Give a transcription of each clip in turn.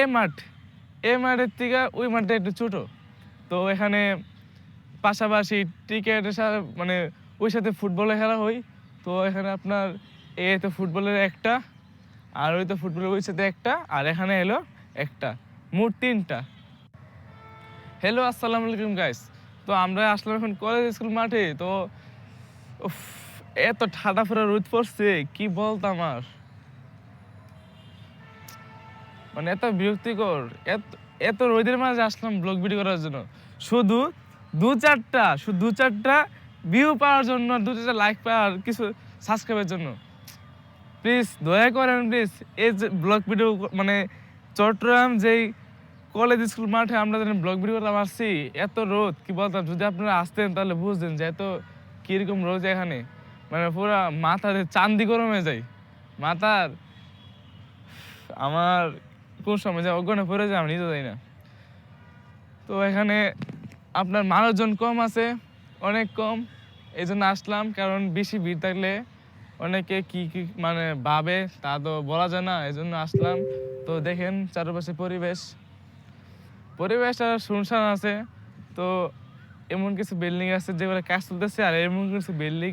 এ মাঠ, এ মাঠের থেকে ওই মাঠটা একটু ছোট। তো এখানে পাশাপাশি ক্রিকেটের সাথে মানে ওই সাথে ফুটবলে খেলা হয়। তো এখানে আপনার এ তো ফুটবলের একটা, আর ওই তো ফুটবলের ওই সাথে একটা, আর এখানে এলো একটা, মোট তিনটা। হ্যালো আসসালামু আলাইকুম গাইস তো আমরা আসলাম এখন কলেজ স্কুল মাঠে, তো এত ঠাডা ফেরা রোদ পড়ছে, কি বলতাম আর। মানে এত বিরক্তিকর, এত এত রোদের মাঝে আসলাম ব্লগ ভিডিও করার জন্য। শুধু দু চারটা, শুধু দু চারটা ভিউ পাওয়ার জন্য দু চারটা লাইক পাওয়ার কিছু সাবস্ক্রাইবের জন্য। প্লিজ দয়া করেন প্লিজ এই যে ব্লগ ভিডিও মানে চট্টগ্রাম যেই কলেজ স্কুল মাঠে আমরা যেন ব্লগ ভিডিও করলাম, আসছি, এত রোদ, কি বলতাম? যদি আপনারা আসতেন তাহলে বুঝতেন যে এত কীরকম রোদ এখানে। মানে পুরা মাথাতে চান্দি গরম যায়। মাথার, আমার কোন সময় যে অজ্ঞানে পড়ে যায়, আমি নিজে যাই না। তো এখানে আপনার মানুষজন কম আছে, অনেক কম। এই জন্য আসলাম, কারণ বেশি ভিড় থাকলে অনেকে কি কি মানে ভাবে, তা তো বলা যায় না এই জন্য আসলাম। তো দেখেন চারপাশে পরিবেশ। পরিবেশটা শুনশান আছে। তো এমন কিছু বিল্ডিং আছে যেগুলো কাজ চলতেছে, আর এমন কিছু বিল্ডিং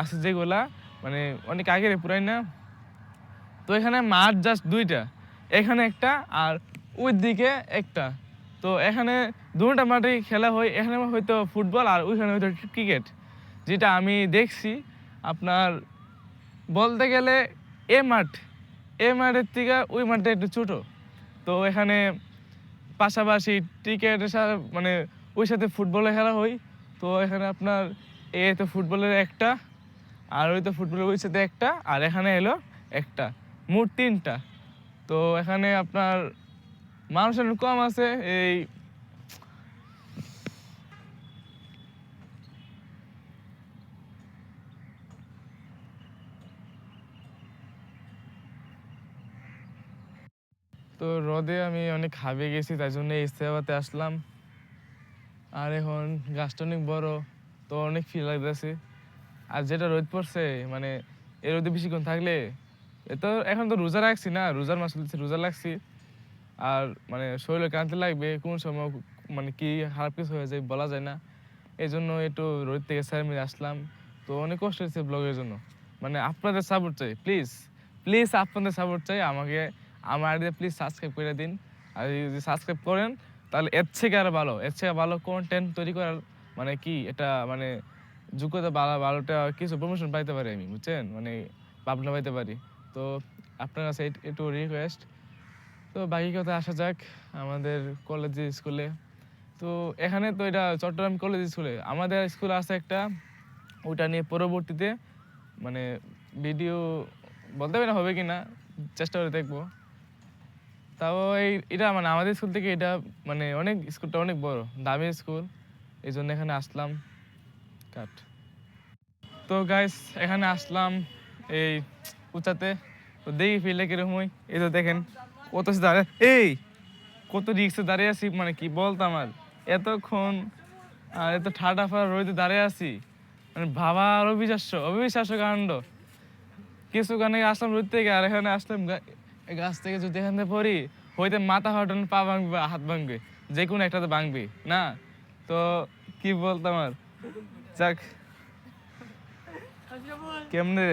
আছে যেগুলা মানে অনেক আগের পুরাই না। তো এখানে মাঠ জাস্ট দুইটা। এখানে একটা আর ওই দিকে একটা। তো এখানে দুটা মাঠে খেলা হয়, এখানে হয়তো ফুটবল আর ওইখানে হয়তো ক্রিকেট, যেটা আমি দেখছি। আপনার বলতে গেলে এ মাঠ, এ মাঠের থেকে ওই মাঠটা একটু ছোটো। তো এখানে পাশাপাশি ক্রিকেটের সাথে মানে ওই সাথে ফুটবলে খেলা হয়। তো এখানে আপনার এ তো ফুটবলের একটা আর ওই তো ফুটবলের ওই সাথে একটা আর এখানে এলো একটা, মোট তিনটা। তো এখানে আপনার মানুষ একটু কম আছে, এই তো রোদে আমি অনেক হাবিয়ে গেছি, তাই জন্য সেবাতে আসলাম। আর এখন গাছটা অনেক বড়, তো অনেক ফিল লাগতেছে। আর যেটা রোদ পড়ছে মানে এই রোদে বেশিক্ষণ থাকলে তো এখন তো রোজা রাখছি না, রোজার মাস রোজা লাগছি আর মানে শরীরে ক্লান্তি লাগবে, কোন সময় মানে কি খারাপ কিছু হয়ে যায় বলা যায় না। এই জন্য একটু রোদ থেকে স্যার আসলাম। তো অনেক কষ্ট হয়েছে ব্লগের জন্য। মানে আপনাদের সাপোর্ট চাই প্লিজ প্লিজ আপনাদের সাপোর্ট চাই। আমাকে, আমার আইডিয়া প্লিজ সাবস্ক্রাইব করে দিন। আর যদি সাবস্ক্রাইব করেন, তাহলে এর থেকে আরও ভালো, এর থেকে ভালো কন্টেন্ট তৈরি করার মানে কি এটা মানে যোগ্যতা ভালো ভালোটা কিছু প্রমোশন পাইতে পারি আমি, বুঝছেন? মানে ভাবনা পাইতে পারি। তো আপনার কাছে একটু রিকোয়েস্ট তো বাকি কথা আসা যাক আমাদের কলেজ স্কুলে তো এখানে তো এটা চট্টগ্রাম কলেজ স্কুলে আমাদের স্কুল আছে একটা ওটা নিয়ে পরবর্তীতে মানে ভিডিও বলতে পারি না হবে কি না চেষ্টা করে দেখব। তাও এই এটা মানে আমাদের স্কুল থেকে এটা মানে অনেক স্কুলটা অনেক বড়, দামি স্কুল এই জন্য এখানে আসলাম। কাট তো গাইস এখানে আসলাম এই উঁচাতে। তো দেখি ফিল্ডে কীরকম এই তো দেখেন, কত দাঁড়িয়ে এই, কত রিক্সে দাঁড়িয়ে আছি মানে কি বলতো আমার? এতক্ষণ, আর এত ঠাডা ফাড়া রোদে দাঁড়িয়ে আছি। মানে ভাবা আর অবিশ্বাস্য অবিশ্বাস্য কাণ্ড। কিছু গানে আসলাম রোদ থেকে, আর এখানে আসলাম গাছ থেকে যদি এখান থেকে পড়ি, হইতে মাথা ফাটানো পা ভাঙবে, হাত ভাঙবে, যে কোনো একটাতে ভাঙবে, না? তো কি বলতাম আর যাক। কেমনে